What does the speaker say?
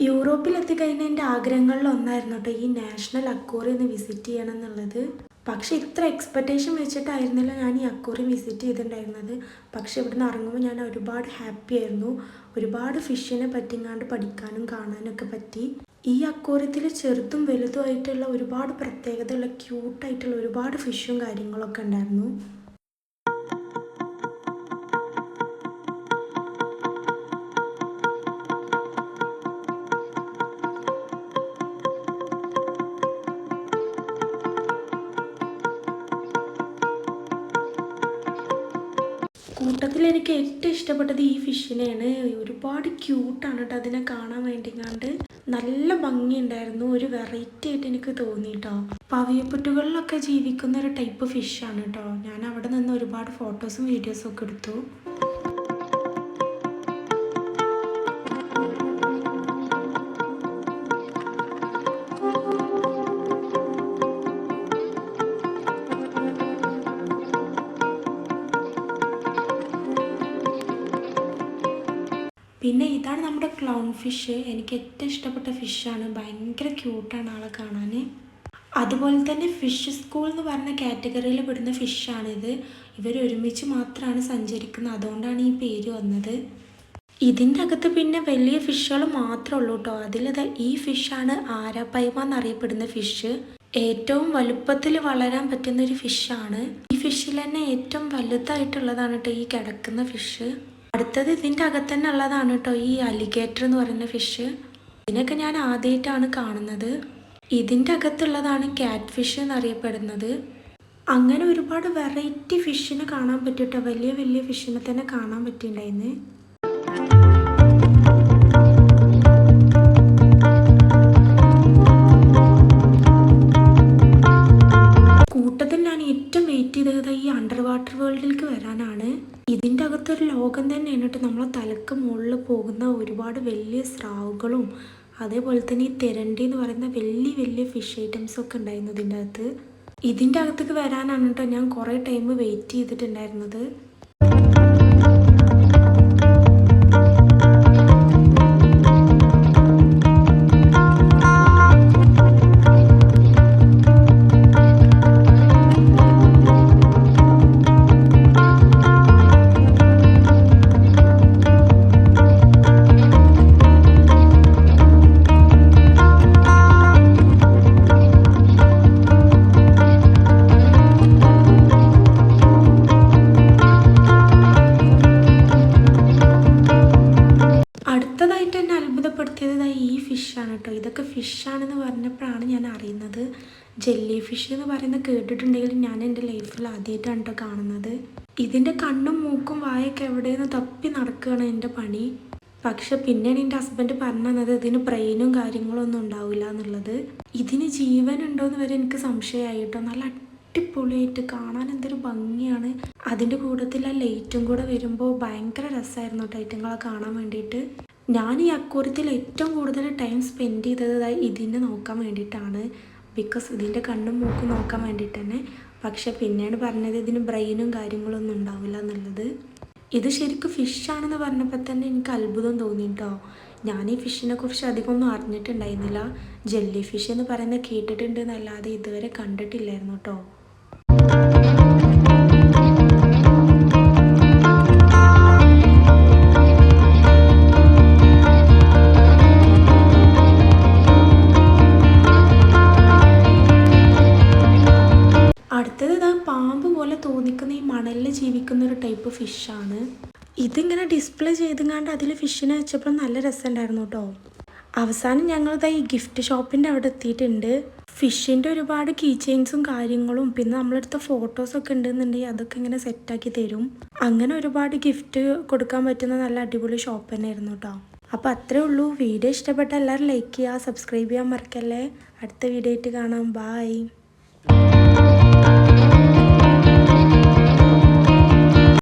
യൂറോപ്പിലെത്തിക്കഴിഞ്ഞ എന്റെ ആഗ്രഹങ്ങളിൽ ഒന്നായിരുന്നു കേട്ടോ ഈ നാഷണൽ അക്വോറിയം ഒന്ന് വിസിറ്റ് ചെയ്യണം എന്നുള്ളത് പക്ഷേ ഇത്ര എക്സ്പെക്റ്റേഷൻ വെച്ചിട്ടായിരുന്നില്ല ഞാൻ ഈ അക്വോറിയം വിസിറ്റ് ചെയ്തിട്ടുണ്ടായിരുന്നത്. പക്ഷേ ഇവിടുന്ന് ഇറങ്ങുമ്പോൾ ഞാൻ ഒരുപാട് ഹാപ്പി ആയിരുന്നു. ഒരുപാട് ഫിഷിനെ പറ്റിങ്ങാണ്ട് പഠിക്കാനും കാണാനൊക്കെ പറ്റി. ഈ അക്കോറിയത്തിൽ ചെറുതും വലുതുമായിട്ടുള്ള ഒരുപാട് പ്രത്യേകതയുള്ള ക്യൂട്ടായിട്ടുള്ള ഒരുപാട് ഫിഷും കാര്യങ്ങളൊക്കെ ഉണ്ടായിരുന്നു. കൂട്ടത്തിൽ എനിക്ക് ഏറ്റവും ഇഷ്ടപ്പെട്ടത് ഈ ഫിഷിനെയാണ്. ഒരുപാട് ക്യൂട്ടാണ് കേട്ടോ അതിനെ കാണാൻ വേണ്ടിങ്ങാണ്ട്. നല്ല ഭംഗിയുണ്ടായിരുന്നു. ഒരു വെറൈറ്റി ആയിട്ട് എനിക്ക് തോന്നി കേട്ടോ പവിയപ്പുറ്റുകളിലൊക്കെ ജീവിക്കുന്ന ഒരു ടൈപ്പ് ഫിഷാണ് കേട്ടോ ഞാൻ അവിടെ നിന്ന് ഒരുപാട് ഫോട്ടോസും വീഡിയോസും ഒക്കെ എടുത്തു. പിന്നെ ഇതാണ് നമ്മുടെ ക്ലൗൺ ഫിഷ് എനിക്ക് ഏറ്റവും ഇഷ്ടപ്പെട്ട ഫിഷാണ് ഭയങ്കര ക്യൂട്ടാണ് ആളെ കാണാൻ. അതുപോലെ തന്നെ ഫിഷ് സ്കൂൾ എന്ന് പറഞ്ഞ കാറ്റഗറിയിൽ പെടുന്ന ഫിഷാണിത് ഇവർ ഒരുമിച്ച് മാത്രമാണ് സഞ്ചരിക്കുന്നത്. അതുകൊണ്ടാണ് ഈ പേര് വന്നത്. ഇതിന്റെ അകത്ത് പിന്നെ വലിയ ഫിഷുകൾ മാത്രമേ ഉള്ളൂ കേട്ടോ അതിലത് ഈ ഫിഷാണ് ആരാപ്പൈമ എന്നറിയപ്പെടുന്ന ഫിഷ് ഏറ്റവും വലുപ്പത്തിൽ വളരാൻ പറ്റുന്ന ഒരു ഫിഷാണ് ഈ ഫിഷിൽ തന്നെ ഏറ്റവും വലുതായിട്ടുള്ളതാണ് കേട്ടോ ഈ കിടക്കുന്ന ഫിഷ് അടുത്തത് ഇതിന്റെ അകത്ത് തന്നെ ഉള്ളതാണ് കേട്ടോ ഈ അലിഗേറ്റർ എന്ന് പറയുന്ന ഫിഷ് ഇതിനൊക്കെ ഞാൻ ആദ്യമായിട്ടാണ് കാണുന്നത്. ഇതിന്റെ അകത്തുള്ളതാണ് ക്യാറ്റ് ഫിഷ് എന്നറിയപ്പെടുന്നത്. അങ്ങനെ ഒരുപാട് വെറൈറ്റി ഫിഷിനെ കാണാൻ പറ്റും കേട്ടോ വലിയ വലിയ ഫിഷിനെ തന്നെ കാണാൻ പറ്റിയിട്ടുണ്ടായിരുന്നു അകത്തൊരു തന്നെ തന്നെയാണ് കേട്ടോ നമ്മളെ തലക്ക് മുകളിൽ പോകുന്ന ഒരുപാട് വലിയ സ്രാവുകളും അതേപോലെ തന്നെ ഈ തെരണ്ടി എന്ന് പറയുന്ന വലിയ വലിയ ഫിഷ് ഐറ്റംസ് ഒക്കെ ഉണ്ടായിരുന്നു ഇതിന്റെ അകത്ത്. ഇതിന്റെ അകത്തേക്ക് വരാനാണ് കേട്ടോ ഞാൻ കുറേ ടൈം വെയിറ്റ് ചെയ്തിട്ടുണ്ടായിരുന്നത്. ഫിഷാണെന്ന് പറഞ്ഞപ്പോഴാണ് ഞാൻ അറിയുന്നത്. ജെല്ലി ഫിഷ് എന്ന് പറയുന്നത് കേട്ടിട്ടുണ്ടെങ്കിലും ഞാൻ എന്റെ ലൈഫിൽ ആദ്യമായിട്ടാണ് കേട്ടോ കാണുന്നത്. ഇതിന്റെ കണ്ണും മൂക്കും വായൊക്കെ എവിടെയെന്ന് തപ്പി നടക്കുകയാണ് എന്റെ പണി. പക്ഷെ പിന്നെയാണ് എന്റെ ഹസ്ബൻഡ് പറഞ്ഞു തന്നത് ഇതിന് ബ്രെയിനും കാര്യങ്ങളൊന്നും ഉണ്ടാവില്ല എന്നുള്ളത്. ഇതിന് ജീവൻ ഉണ്ടോയെന്ന് വരെ എനിക്ക് സംശയമായിട്ടോ നല്ല അടിപൊളിയായിട്ട് കാണാൻ എന്തൊരു ഭംഗിയാണ്. അതിന്റെ കൂട്ടത്തിൽ ആ ലൈറ്റും കൂടെ വരുമ്പോൾ ഭയങ്കര രസമായിരുന്നു കേട്ടോ കാണാൻ വേണ്ടിയിട്ട്. ഞാൻ ഈ അക്കൂരത്തിൽ ഏറ്റവും കൂടുതൽ ടൈം സ്പെൻഡ് ചെയ്തത് ഇതിനെ നോക്കാൻ വേണ്ടിയിട്ടാണ്. ബിക്കോസ് ഇതിന്റെ കണ്ണും മൂക്കും നോക്കാൻ വേണ്ടിയിട്ട് തന്നെ. പക്ഷെ പിന്നെയാണ് പറഞ്ഞത് ഇതിന് ബ്രെയിനും കാര്യങ്ങളൊന്നും ഉണ്ടാവില്ല എന്നുള്ളത്. ഇത് ശരിക്കും ഫിഷാണെന്ന് പറഞ്ഞപ്പോൾ തന്നെ എനിക്ക് അത്ഭുതം തോന്നി കേട്ടോ ഞാൻ ഈ ഫിഷിനെ കുറിച്ച് അധികമൊന്നും അറിഞ്ഞിട്ടുണ്ടായിരുന്നില്ല. ജെല്ലി ഫിഷ് എന്ന് പറയുന്നത് കേട്ടിട്ടുണ്ട് എന്നല്ലാതെ ഇതുവരെ കണ്ടിട്ടില്ലായിരുന്നു കേട്ടോ. മണലിൽ ജീവിക്കുന്ന ഒരു ടൈപ്പ് ഫിഷാണ് ഇതിങ്ങനെ ഡിസ്പ്ലേ ചെയ്തുങ്ങാണ്ട് അതിൽ ഫിഷിനെ വെച്ചപ്പോൾ നല്ല രസമുണ്ടായിരുന്നു കേട്ടോ അവസാനം ഞങ്ങളിതാ ഈ ഗിഫ്റ്റ് ഷോപ്പിന്റെ അവിടെ എത്തിയിട്ടുണ്ട്. ഫിഷിന്റെ ഒരുപാട് കീ ചെയിൻസും കാര്യങ്ങളും പിന്നെ നമ്മളെടുത്ത ഫോട്ടോസൊക്കെ ഉണ്ടെന്നുണ്ടെങ്കിൽ അതൊക്കെ ഇങ്ങനെ സെറ്റാക്കി തരും. അങ്ങനെ ഒരുപാട് ഗിഫ്റ്റ് കൊടുക്കാൻ പറ്റുന്ന നല്ല അടിപൊളി ഷോപ്പ് തന്നെയായിരുന്നു കേട്ടോ അപ്പോൾ അത്രേ ഉള്ളൂ. വീഡിയോ ഇഷ്ടപ്പെട്ട എല്ലാവരും ലൈക്ക് ചെയ്യുക സബ്സ്ക്രൈബ് ചെയ്യാൻ മറക്കല്ലേ. അടുത്ത വീഡിയോ ആയിട്ട് കാണാം. ബായ്